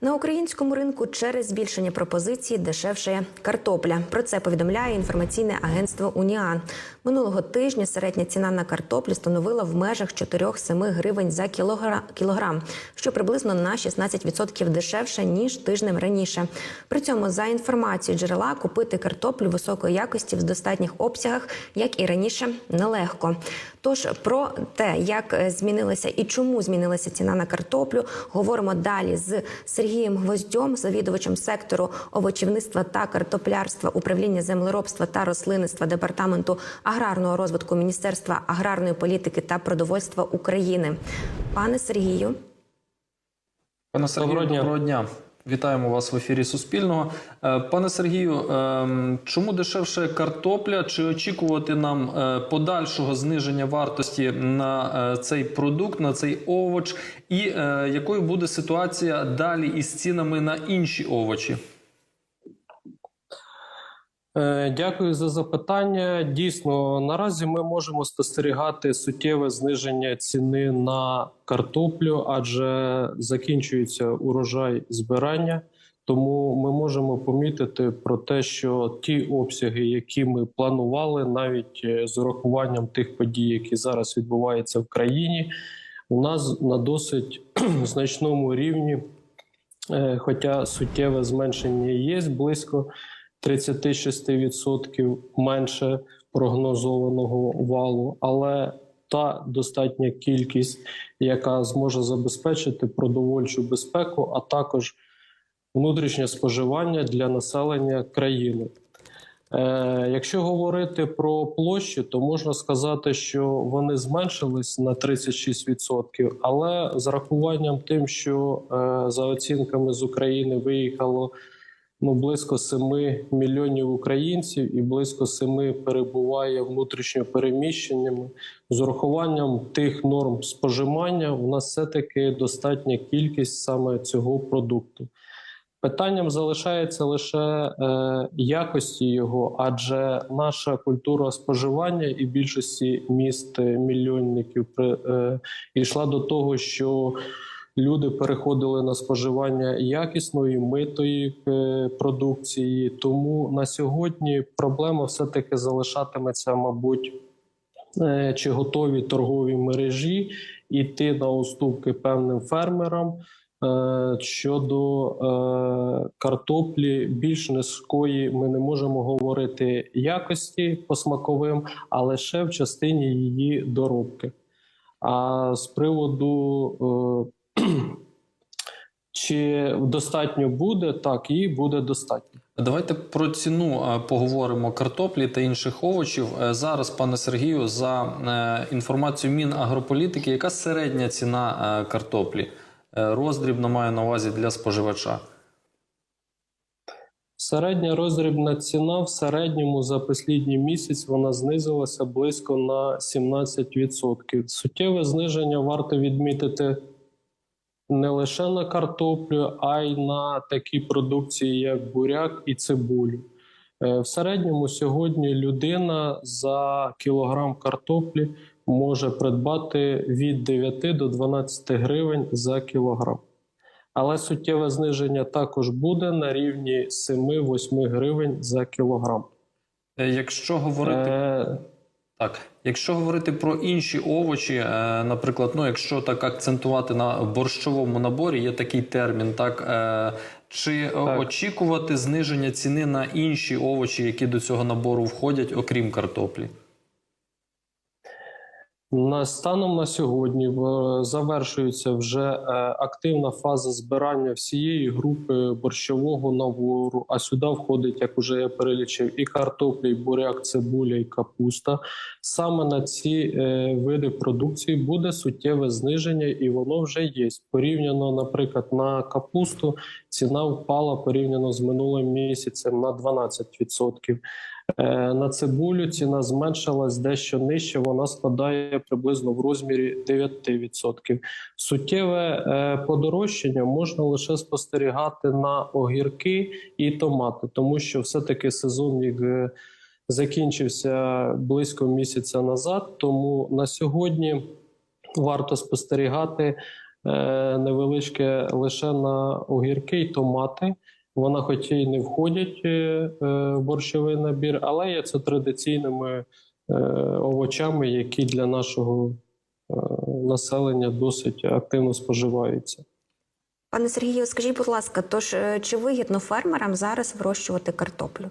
На українському ринку через збільшення пропозицій дешевшає картопля. Про це повідомляє інформаційне агентство Уніан. Минулого тижня середня ціна на картоплю становила в межах 4-7 гривень за кілограм, що приблизно на 16% дешевше ніж тижнем раніше. При цьому, за інформацією джерела, купити картоплю високої якості в достатніх обсягах, як і раніше, нелегко. Тож про те, як е, змінилася і чому змінилася ціна на картоплю, говоримо далі з Сергієм Гвоздьом, завідувачем сектору овочівництва та картоплярства управління землеробства та рослинництва департаменту аграрного розвитку Міністерства аграрної політики та продовольства України. Пане Сергію. Пане Сергію, Доброго доброго дня. Вітаємо вас в ефірі Суспільного. Е, Пане Сергію, ем, чому дешевше картопля? Чи очікувати нам е, подальшого зниження вартості на е, цей продукт, на цей овоч? І якою буде ситуація далі із цінами на інші овочі? Е, Дякую за запитання. Дійсно, наразі ми можемо спостерігати суттєве зниження ціни на картоплю, адже закінчується урожай збирання. Тому ми можемо помітити про те, що ті обсяги, які ми планували, навіть е, з урахуванням тих подій, які зараз відбуваються в країні, у нас на досить значному рівні, е, хоча суттєве зменшення є близько 36% менше прогнозованого валу, але та достатня кількість, яка зможе забезпечити продовольчу безпеку, а також внутрішнє споживання для населення країни. Е, якщо говорити про площі, то можна сказати, що вони зменшились на 36%, але з рахуванням тим, що е, за оцінками з України виїхало ну, близько 7 мільйонів українців і близько 7 перебуває внутрішньо переміщеннями. З урахуванням тих норм споживання, у нас все-таки достатня кількість саме цього продукту. Питанням залишається лише е, якості його, адже наша культура споживання і більшості міст е, мільйонників е, йшла до того, що люди переходили на споживання якісної митої е, продукції. Тому на сьогодні проблема все-таки залишатиметься, мабуть, е, чи готові торгові мережі йти на уступки певним фермерам. Е, Щодо картоплі більш низької, ми не можемо говорити якості по смаковим, а лише в частині її доробки. А з приводу чи достатньо буде, так її буде достатньо. Давайте про ціну е, поговоримо картоплі та інших овочів. Е, Зараз, пане Сергію, за е, інформацією Мінагрополітики, яка середня ціна картоплі? Роздрібно маю на увазі для споживача. Середня роздрібна ціна в середньому за послідній місяць вона знизилася близько на 17%. Суттєве зниження варто відмітити не лише на картоплю, а й на такі продукції, як буряк і цибулю. Е, В середньому сьогодні людина за кілограм картоплі може придбати від 9 до 12 гривень за кілограм. Але суттєве зниження також буде на рівні 7-8 гривень за кілограм. Е, Якщо говорити Е, Так, якщо говорити про інші овочі, е, наприклад, ну якщо так акцентувати на борщовому наборі, є такий термін, так е, чи Так. очікувати зниження ціни на інші овочі, які до цього набору входять, окрім картоплі? На станом на сьогодні завершується вже е, активна фаза збирання всієї групи борщового набору. А сюди входить, як уже я перелічив, і картопля, і буряк, цибуля, і капуста. Саме на ці е, види продукції буде суттєве зниження, і воно вже є. Порівняно, наприклад, на капусту ціна впала порівняно з минулим місяцем на 12%. Е, На цибулю ціна зменшилась дещо нижче, вона складає приблизно в розмірі 9%. Суттєве е, подорожчання можна лише спостерігати на огірки і томати, тому що все-таки сезон їх е, закінчився близько місяця назад. Тому на сьогодні варто спостерігати невеличке лише на огірки й томати. Вона, хоч і не входять е, е, в борщовий набір, але є це традиційними е, овочами, які для нашого е, населення досить активно споживаються. Пане Сергію, скажіть, будь ласка, тож е, чи вигідно фермерам зараз вирощувати картоплю?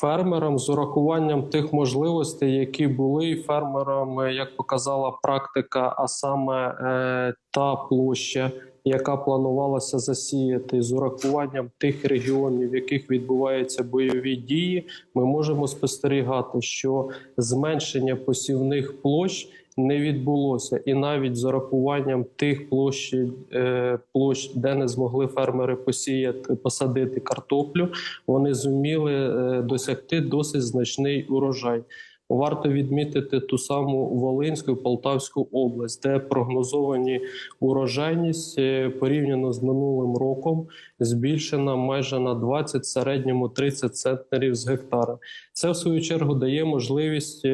Фермерам з урахуванням тих можливостей, які були фермерам, е, як показала практика, а саме е, та площа, яка планувалася засіяти, з урахуванням тих регіонів, в яких відбуваються бойові дії, ми можемо спостерігати, що зменшення посівних площ. Не відбулося, і навіть з урахуванням тих площ, е, площ, де не змогли фермери посіяти посадити картоплю, вони зуміли е, досягти досить значний урожай. Варто відмітити ту саму Волинську і Полтавську область, де прогнозовані урожайність е, порівняно з минулим роком збільшена майже на 20, в середньому 30 центнерів з гектара. Це в свою чергу дає можливість.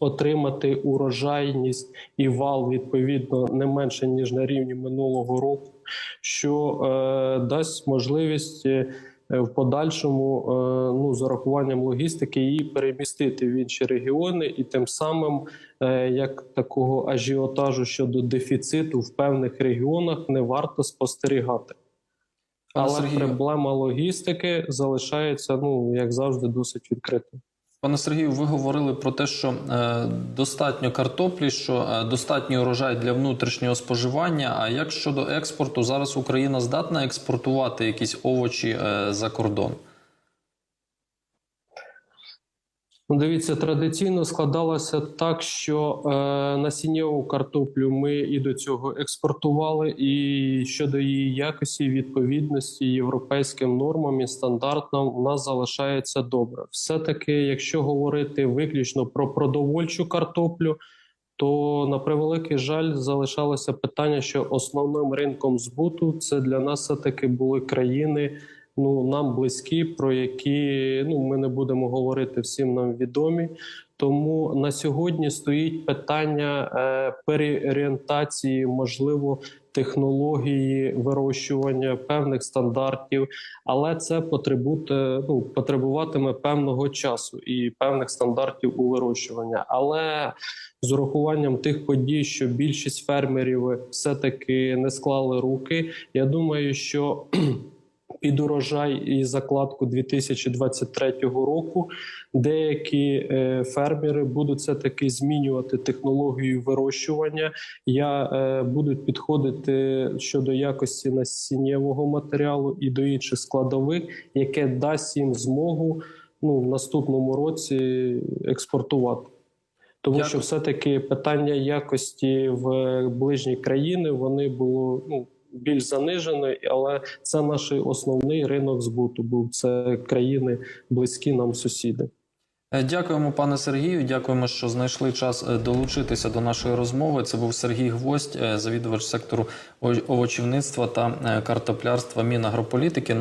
Отримати урожайність і вал відповідно не менше ніж на рівні минулого року, що е, дасть можливість е, в подальшому е, ну з урахуванням логістики її перемістити в інші регіони, і тим самим е, як такого ажіотажу щодо дефіциту в певних регіонах не варто спостерігати. Пане Але проблема логістики залишається ну як завжди досить відкритою. Пане Сергію, ви говорили про те, що е, достатньо картоплі, що е, достатній урожай для внутрішнього споживання. А як щодо експорту, зараз Україна здатна експортувати якісь овочі е, за кордон? Ну, дивіться, традиційно складалося так, що е, насіннєву картоплю ми і до цього експортували, і щодо її якості відповідності європейським нормам і стандартам у нас залишається добре. Все таки, якщо говорити виключно про продовольчу картоплю, то на превеликий жаль залишалося питання, що основним ринком збуту це для нас все таки були країни ну нам близькі, про які ну ми не будемо говорити всім нам відомі. Тому на сьогодні стоїть питання е, переорієнтації, можливо, технології вирощування певних стандартів, але це потребуте, ну, потребуватиме певного часу і певних стандартів у вирощування. Але з урахуванням тих подій, що більшість фермерів все таки не склали руки. Я думаю, що під урожай і закладку 2023 року деякі е, фермери будуть все таки змінювати технологію вирощування. Я е, будуть підходити щодо якості насіннєвого матеріалу і до інших складових, яке дасть їм змогу ну в наступному році експортувати. Тому Дякую. що все-таки питання якості в ближні країни вони було ну більш занижений, але це наш основний ринок збуту. Був це країни близькі нам сусіди. Е, Дякуємо, пане Сергію. Дякуємо, що знайшли час е, долучитися до нашої розмови. Це був Сергій Гвоздь, е, завідувач сектору овочівництва та картоплярства Мінагрополітики.